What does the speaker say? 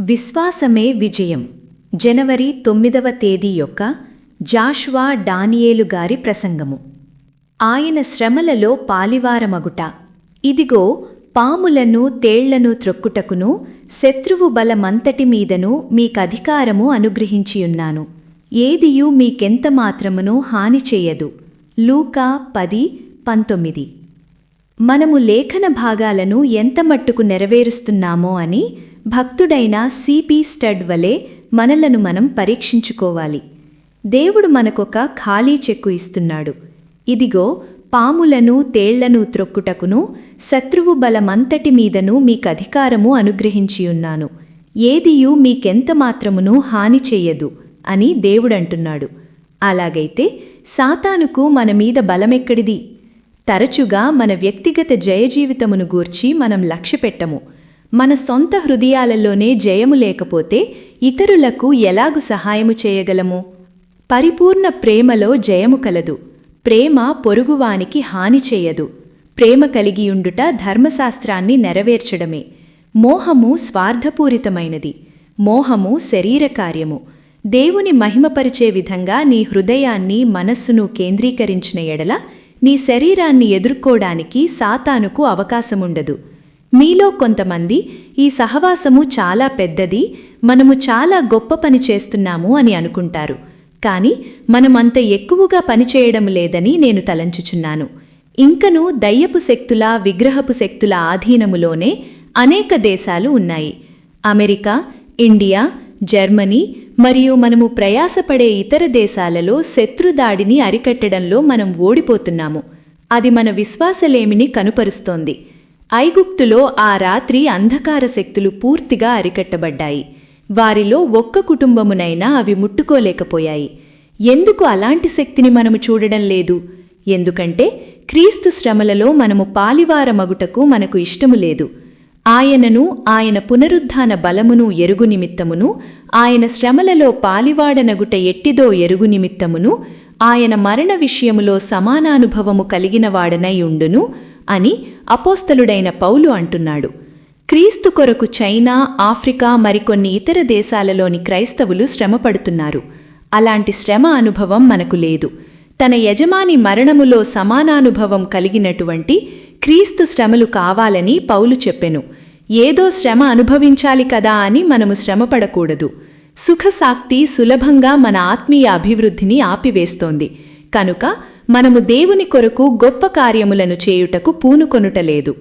విశ్వాసమే విజయం. జనవరి తొమ్మిదవ తేదీ యొక్క జాష్వా డానియేలు గారి ప్రసంగము. ఆయన శ్రమలలో పాలివారమగుట. ఇదిగో పాములను తేళ్ళను త్రొక్కుటకును శత్రువు బలమంతటి మీదను మీకధికారము అనుగ్రహించియున్నాను. ఏదియు మీకెంత మాత్రమును హాని చేయదు. లూకా పది పంతొమ్మిది. మనము లేఖన భాగాలను ఎంత మట్టుకు నెరవేరుస్తున్నామో అని భక్తుడైన సిపి స్టడ్ వలె మనలను మనం పరీక్షించుకోవాలి. దేవుడు మనకొక ఖాళీ చెక్కు ఇస్తున్నాడు. ఇదిగో పాములను తేళ్ళను త్రొక్కుటకును శత్రువు బలమంతటి మీదను మీకధికారము అనుగ్రహించియున్నాను. ఏదియు మీకెంత మాత్రమును హాని చెయ్యదు అని దేవుడంటున్నాడు. అలాగైతే సాతానుకు మన మీద బలమెక్కడిది? తరచుగా మన వ్యక్తిగత జయజీవితమును గూర్చి మనం లక్ష్యపెట్టము. మన సొంత హృదయాలలోనే జయము లేకపోతే ఇతరులకు ఎలాగు సహాయము చేయగలము? పరిపూర్ణ ప్రేమలో జయము కలదు. ప్రేమ పొరుగువానికి హాని చేయదు. ప్రేమ కలిగియుండుట ధర్మశాస్త్రాన్ని నెరవేర్చడమే. మోహము స్వార్థపూరితమైనది. మోహము శరీర కార్యము దేవుని మహిమపరిచే విధంగా నీ హృదయాన్ని మనస్సును కేంద్రీకరించిన ఎడల నీ శరీరాన్ని ఎదుర్కోడానికి సాతానుకు అవకాశముండదు. మీలో కొంతమంది ఈ సహవాసము చాలా పెద్దది మనము చాలా గొప్ప పని చేస్తున్నాము అని అనుకుంటారు. కానీ మనమంత ఎక్కువగా పనిచేయడం లేదని నేను తలంచుచున్నాను. ఇంకనూ దయ్యపు శక్తుల విగ్రహపు శక్తుల ఆధీనములోనే అనేక దేశాలు ఉన్నాయి. అమెరికా ఇండియా జర్మనీ మరియు మనము ప్రయాసపడే ఇతర దేశాలలో శత్రుదాడిని అరికట్టడంలో మనం ఓడిపోతున్నాము. అది మన విశ్వాసలేమిని కనుపరుస్తోంది. ఐగుప్తులో ఆ రాత్రి అంధకార శక్తులు పూర్తిగా అరికట్టబడ్డాయి. వారిలో ఒక్క కుటుంబమునైనా అవి ముట్టుకోలేకపోయాయి. ఎందుకు అలాంటి శక్తిని మనము చూడడం లేదు? ఎందుకంటే క్రీస్తు శ్రమలలో మనము పాలివారమగుటకు మనకు ఇష్టము లేదు. ఆయనను ఆయన పునరుద్ధాన బలమును ఎరుగు నిమిత్తమును ఆయన శ్రమలలో పాలివాడనగుట ఎట్టిదో ఎరుగు నిమిత్తమును ఆయన మరణ విషయములో సమానానుభవము కలిగినవాడనై ఉండును అని అపోస్తలుడైన పౌలు అంటున్నాడు. క్రీస్తు కొరకు చైనా ఆఫ్రికా మరికొన్ని ఇతర దేశాలలోని క్రైస్తవులు శ్రమపడుతున్నారు. అలాంటి శ్రమ అనుభవం మనకు లేదు. తన యజమాని మరణములో సమానానుభవం కలిగినటువంటి క్రీస్తు శ్రమలు కావాలని పౌలు చెప్పెను. ఏదో శ్రమ అనుభవించాలి కదా అని మనము శ్రమపడకూడదు. సుఖసాక్తి సులభంగా మన ఆత్మీయ అభివృద్ధిని ఆపివేస్తోంది. కనుక మనము దేవుని కొరకు గొప్ప కార్యములను చేయుటకు పూనుకొనుటలేదు